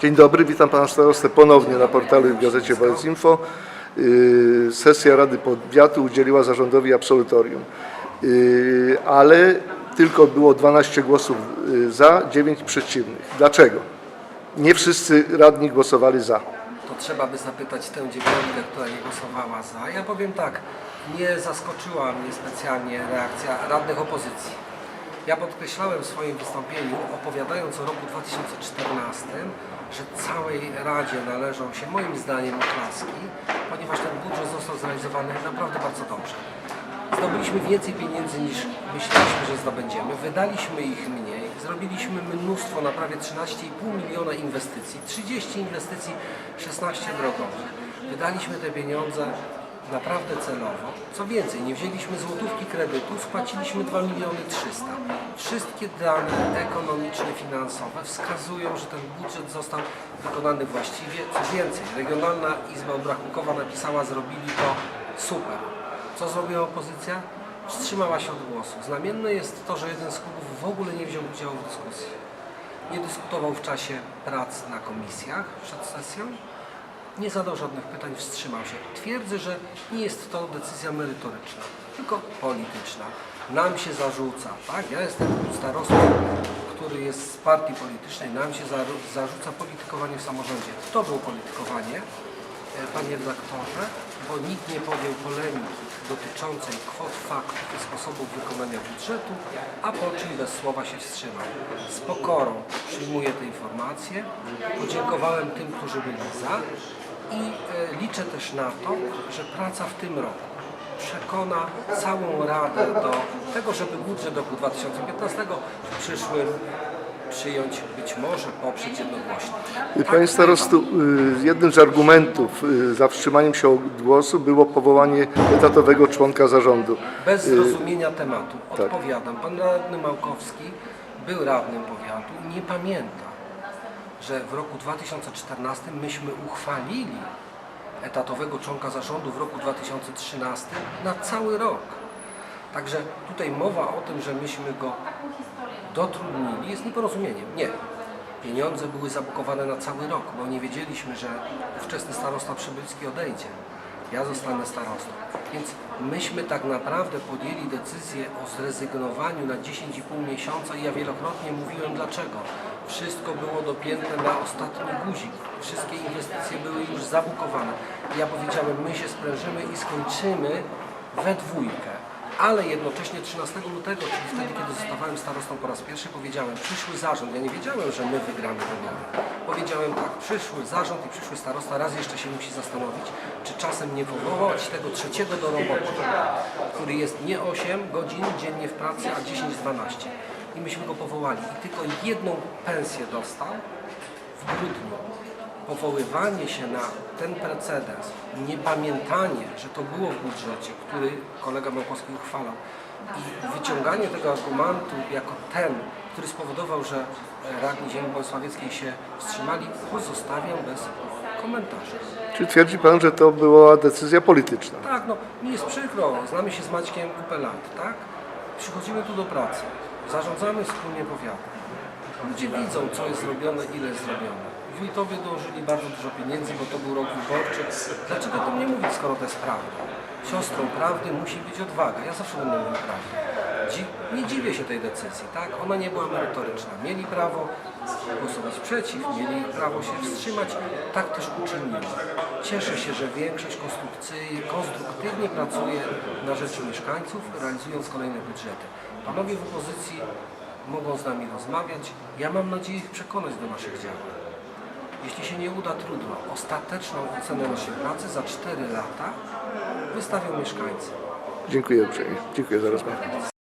Dzień dobry, witam pana starostę ponownie na portalu w gazecie Wobec Info. Yy, Sesja Rady Powiatu udzieliła zarządowi absolutorium, Yy, ale tylko było 12 głosów yy, za, 9 przeciwnych. Dlaczego? Nie wszyscy radni głosowali za. to trzeba by zapytać tę dziewiątkę, która nie głosowała za. Ja powiem tak, nie zaskoczyła mnie specjalnie reakcja radnych opozycji. Ja podkreślałem w swoim wystąpieniu, opowiadając o roku 2014, że całej Radzie należą się moim zdaniem oklaski, ponieważ ten budżet został zrealizowany naprawdę bardzo dobrze. Zdobyliśmy więcej pieniędzy niż myśleliśmy, że zdobędziemy. Wydaliśmy ich mniej. Zrobiliśmy mnóstwo, na prawie 13,5 miliona inwestycji. 30 inwestycji, 16 drogowych. Wydaliśmy te pieniądze naprawdę celowo. Co więcej, nie wzięliśmy złotówki kredytu, spłaciliśmy 2 miliony 300. Wszystkie dane ekonomiczne, finansowe wskazują, że ten budżet został wykonany właściwie. Co więcej, Regionalna Izba Obrachunkowa napisała, zrobili to super. Co zrobiła opozycja? Wstrzymała się od głosu. Znamienne jest to, że jeden z klubów w ogóle nie wziął udziału w dyskusji. Nie dyskutował w czasie prac na komisjach przed sesją. Nie zadał żadnych pytań, wstrzymał się. Twierdzę, że nie jest to decyzja merytoryczna, tylko polityczna. Nam się zarzuca, tak? Ja jestem starostą, który jest z partii politycznej, nam się zarzuca politykowanie w samorządzie. To było politykowanie, e, panie redaktorze, bo nikt nie podjął polemiki dotyczącej kwot, faktów i sposobów wykonania budżetu, a po czym bez słowa się wstrzymał. Z pokorą przyjmuję te informacje, podziękowałem tym, którzy byli za i e, liczę też na to, że praca w tym roku przekona całą Radę do tego, żeby budżet roku 2015 w przyszłym przyjąć, być może poprzeć jednogłośnie. Tak Panie starostu, yy, jednym z argumentów yy, za wstrzymaniem się od głosu było powołanie etatowego członka zarządu. Bez zrozumienia tematu. Odpowiadam. Pan radny Małkowski był radnym powiatu i nie pamięta, że w roku 2014 myśmy uchwalili etatowego członka zarządu w roku 2013 na cały rok. Także tutaj mowa o tym, że myśmy go dotrudnili jest nieporozumieniem. Nie. Pieniądze były zabukowane na cały rok, bo nie wiedzieliśmy, że ówczesny starosta Przybylski odejdzie. Ja zostanę starostą. Więc myśmy tak naprawdę podjęli decyzję o zrezygnowaniu na 10,5 miesiąca i ja wielokrotnie mówiłem dlaczego. Wszystko było dopięte na ostatni guzik. Wszystkie inwestycje były już zabukowane. Ja powiedziałem, my się sprężymy i skończymy we dwójkę. Ale jednocześnie 13 lutego, czyli wtedy, kiedy zostawałem starostą po raz pierwszy, powiedziałem, przyszły zarząd, ja nie wiedziałem, że my wygramy wybory. Powiedziałem tak, przyszły zarząd i przyszły starosta raz jeszcze się musi zastanowić, czy czasem nie powołać tego trzeciego do roboty, który jest nie 8 godzin dziennie w pracy, a 10-12. I myśmy go powołali. I tylko jedną pensję dostał w grudniu powoływanie się na ten precedens, niepamiętanie, że to było w budżecie, który kolega Małkowski uchwalał i wyciąganie tego argumentu jako ten, który spowodował, że radni ziemi bolesławieckiej się wstrzymali, pozostawiam bez komentarzy. Czy twierdzi pan, że to była decyzja polityczna? Tak, no mi jest przykro, znamy się z Maćkiem kupę lat, tak? Przychodzimy tu do pracy, zarządzamy wspólnie powiatem. Ludzie widzą, co jest zrobione, ile jest zrobione. Wójtowie dołożyli bardzo dużo pieniędzy, bo to był rok wyborczy. Dlaczego to nie mówić, skoro to jest prawda? Siostrą prawdy musi być odwaga. Ja zawsze będę mówił prawdę. Dzi- nie dziwię się tej decyzji, tak? Ona nie była merytoryczna. Mieli prawo głosować przeciw, mieli prawo się wstrzymać. Tak też uczynili. Cieszę się, że większość konstruktywnie pracuje na rzecz mieszkańców, realizując kolejne budżety. Panowie w opozycji mogą z nami rozmawiać. Ja mam nadzieję ich przekonać do naszych działań. Jeśli się nie uda, trudno. Ostateczną ocenę naszej pracy za 4 lata wystawią mieszkańcy. Dziękuję uprzejmie. Dziękuję za rozmowę.